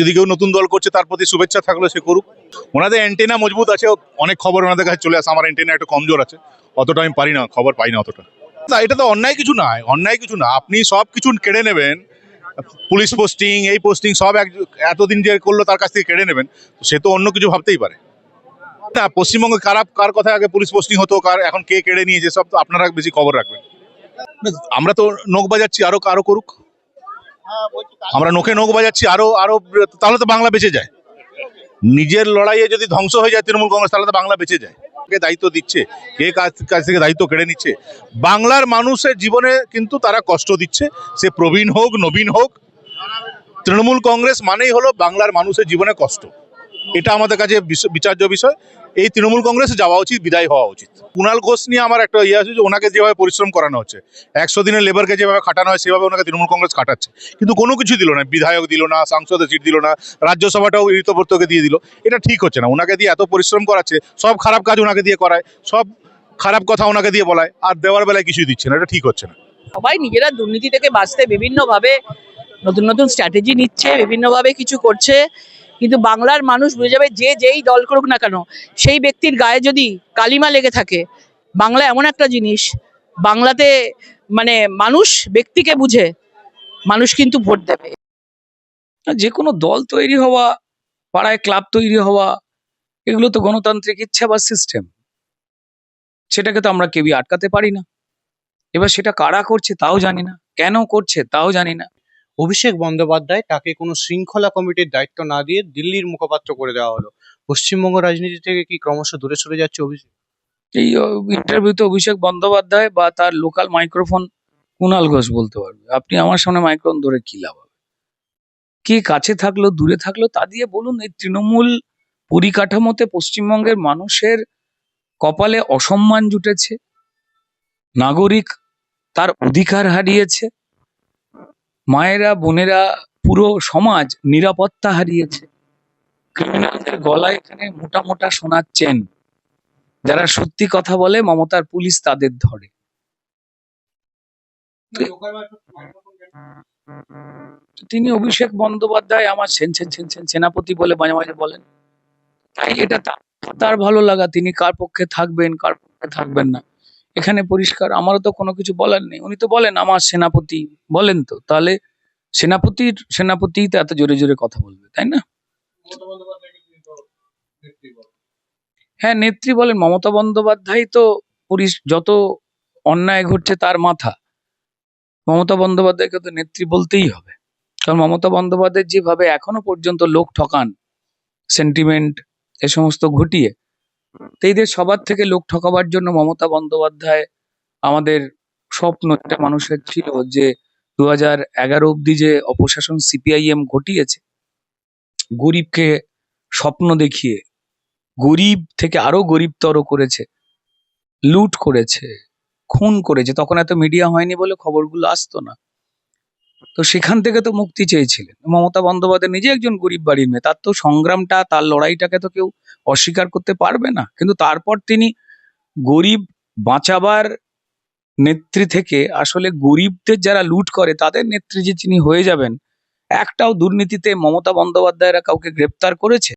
যদি কেউ নতুন দল করছে, তার প্রতি শুভেচ্ছা থাকলে সে করুক। ওনাদের অ্যান্টেনা মজবুত আছে, অনেক খবর ওনাদের কাছে চলে আসে, আমার অ্যান্টেনা একটু কমজোর আছে, অতটা আমি পারি না, খবর পাই না অতটা। না, এটা তো অন্যায় কিছু নয়, অন্যায় কিছু না, আপনি সব কিছু কেড়ে নেবেন, পুলিশ পোস্টিং এই পোস্টিং সব এক, এতদিন যে করল তার কাছ থেকে কেড়ে নেবেন সে তো অন্য কিছু ভাবতেই পারে। না, পশ্চিমবঙ্গে কারা, কার কথা আগে পুলিশ পোস্টিং হতো, কার, এখন কে কেড়ে নিয়েছে, সব তো আপনারা বেশি খবর রাখবেন। আমরা তো নখ বাজাচ্ছি, আরও আরও করুক। আমরা নখে নখ বাজাচ্ছি, আরও আরও, তাহলে তো বাংলা বেঁচে যায়। নিজের লড়াইয়ে যদি ধ্বংস হয়ে যায় তৃণমূল কংগ্রেস, তাহলে তো বাংলা বেঁচে যায়। কে দায়িত্ব দিচ্ছে? কে কাছ থেকে দায়িত্ব কেড়ে নিচ্ছে? বাংলার মানুষের জীবনে কিন্তু তারা কষ্ট দিচ্ছে। সে প্রবীণ হোক, নবীন হোক, তৃণমূল কংগ্রেস মানেই হলো বাংলার মানুষের জীবনে কষ্ট। এটা আমাদের কাছে বিচার্য বিষয়। এই তৃণমূল কংগ্রেসে যাওয়া উচিত, বিদায় হওয়া উচিত। কুণাল ঘোষ নিয়ে আমার একটা ইয়ে আছে যে ওনাকে যেভাবে পরিশ্রম করানো হচ্ছে, একশো দিনের লেবারকে যেভাবে খাটানো হয়, সেভাবে ওনাকে তৃণমূল কংগ্রেস খাটাচ্ছে। কিন্তু কোনো কিছু দিল না, বিধায়ক দিল না সাংসদে সিট দিল না, রাজ্যসভাটাও ঋতবর্তকে দিয়ে দিল। এটা ঠিক হচ্ছে না, ওনাকে দিয়ে এত পরিশ্রম করাচ্ছে, সব খারাপ কাজ ওনাকে দিয়ে করায়, সব খারাপ কথা ওনাকে দিয়ে বলায়, আর দেওয়ার বেলায় কিছুই দিচ্ছে না, এটা ঠিক হচ্ছে না। সবাই নিজেরা দুর্নীতি থেকে বাঁচতে বিভিন্নভাবে নতুন নতুন স্ট্র্যাটেজি নিচ্ছে, বিভিন্নভাবে কিছু করছে। কিন্তু বাংলার মানুষ বুঝে যাবে যে যেই দল করুক না কেন, সেই ব্যক্তির গায়ে যদি কালিমা লেগে থাকে, বাংলা এমন একটা জিনিস, বাংলাতে মানে মানুষ ব্যক্তিকে বুঝে, মানুষ কিন্তু ভোট দেবে। যে কোনো দল তৈরি হওয়া, পাড়ায় ক্লাব তৈরি হওয়া, এগুলো তো গণতান্ত্রিক ইচ্ছা বা সিস্টেম সেটাকে তো আমরা কেউই আটকাতে পারি না। এবার সেটা কারা করছে তাও জানি না। কেন করছে তাও জানি না। অভিষেক বন্দ্যোপাধ্যায় তাকে কোনো শৃঙ্খলা কমিটির দায়িত্ব না দিয়ে দিল্লির মুখপাত্র করে দেওয়া হলো। পশ্চিমবঙ্গ রাজনীতি থেকে কি ক্রমশ দূরে সরে যাচ্ছে অভিষেক? এই ইন্টারভিউতে অভিষেক বন্দ্যোপাধ্যায় বা তার লোকাল মাইক্রোফোন কুণাল ঘোষ বলতে পারবে। আপনি আমার সামনে মাইক্রোফোন ধরে কি লাভ হবে? কে কাছে থাকল, দূরে থাকল, তা দিয়ে বলুন, এই তৃণমূল পরিকাঠামোতে পশ্চিমবঙ্গের মানুষের কপালে অসম্মান জুটেছে, নাগরিক তার অধিকার হারিয়েছে মায়েরা, বোনেরা পুরো সমাজ নিরাপত্তা হারিয়েছে। ক্রিমিনালদের গলায় এখানে মোটা মোটা সোনার চেন। যারা সত্যি কথা বলে, মমতার পুলিশ তাদের ধরে। তিনি অভিষেক বন্দ্যোপাধ্যায়, আমার সেন সেন সেন সেন সেনাপতি বলে মাঝে মাঝে বলেন। তাই এটা তার ভালো লাগা। তিনি কার পক্ষে থাকবেন, কার পক্ষে থাকবেন না। এখানে পরিষ্কার আমারও তো কোনো কিছু বলার নেই। উনি তো বলেন আমার সেনাপতি। বলেন তো তাহলে সেনাপতির সেনাপতি তো এত জোরে জোরে কথা বলবে তাই না? হ্যাঁ নেত্রী বলেন মমতা বন্দ্যোপাধ্যায় তো যত অন্যায় ঘটছে তার মাথা। মমতা বন্দ্যোপাধ্যায়কে তো নেত্রী বলতেই হবে। কারণ মমতা বন্দ্যোপাধ্যায় যেভাবে এখনও পর্যন্ত লোক ঠকান সেন্টিমেন্ট এ সমস্ত ঘটিয়ে তো এদের সবার থেকে লোক ঠকাবার জন্য মমতা বন্দ্যোপাধ্যায় আমাদের স্বপ্ন একটা মানুষের ছিল যে দু হাজার এগারো অব্দি যে অপশাসন সিপিআইএম ঘটিয়েছে, গরিবকে স্বপ্ন দেখিয়ে, গরিব থেকে আরও গরিবতর করেছে, লুট করেছে, খুন করেছে, তখন এত মিডিয়া হয়নি বলে খবরগুলো আসতো না। তো সেখান থেকে তো মুক্তি চেয়েছিলেন। মমতা বন্দ্যোপাধ্যায় নিজে একজন গরিব বাড়ির মেয়ে। তার তো সংগ্রামটা, তার লড়াইটাকে তো কেউ অস্বীকার করতে পারবে না। কিন্তু তারপর তিনি গরিব বাঁচাবার নেত্রী থেকে আসলে গরিবদের যারা লুট করে, তাদের নেত্রী যে তিনি হয়ে যাবেন, একটাও দুর্নীতিতে মমতা বন্দ্যোপাধ্যায়রা কাউকে গ্রেপ্তার করেছে?